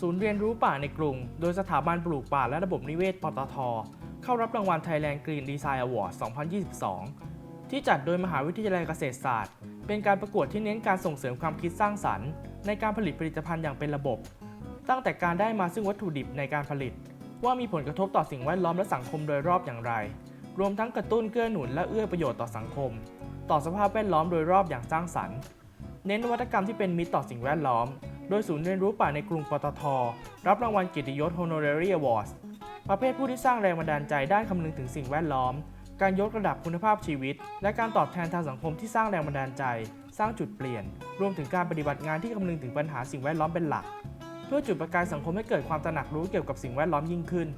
ศูนย์เรียนรู้ป่าในกรุง โดยสถาบันปลูกป่าและระบบนิเวศ ปตท เข้ารับรางวัล Thailand Green Design Award 2022 ที่จัดโดยมหาวิทยาลัยเกษตรศาสตร์ เป็นการประกวดที่เน้นการส่งเสริมความคิดสร้างสรรค์ ในการผลิตผลิตภัณฑ์อย่างเป็นระบบ ตั้งแต่การได้มาซึ่งวัตถุดิบในการผลิต ว่ามีผลกระทบต่อสิ่งแวดล้อมและสังคมโดยรอบอย่างไร รวมทั้งกระตุ้นเกื้อหนุนและเอื้อประโยชน์ต่อสังคม ต่อสภาพแวดล้อมโดยรอบอย่างสร้างสรรค์ เน้นนวัตกรรมที่เป็นมิตรต่อสิ่งแวดล้อม โดยศูนย์เรียนรู้ป่าในกรุงปตท รับรางวัลเกียรติยศ Honorary Awards ประเภทผู้ที่สร้างแรงบันดาลใจด้านคำนึงถึงสิ่งแวดล้อม การยกระดับคุณภาพชีวิต และการตอบแทนทางสังคมที่สร้างแรงบันดาลใจ สร้างจุดเปลี่ยน รวมถึงการปฏิบัติงานที่คำนึงถึงปัญหาสิ่งแวดล้อมเป็นหลัก เพื่อจุดประกายสังคมให้เกิดความตระหนักรู้เกี่ยวกับสิ่งแวดล้อมยิ่งขึ้น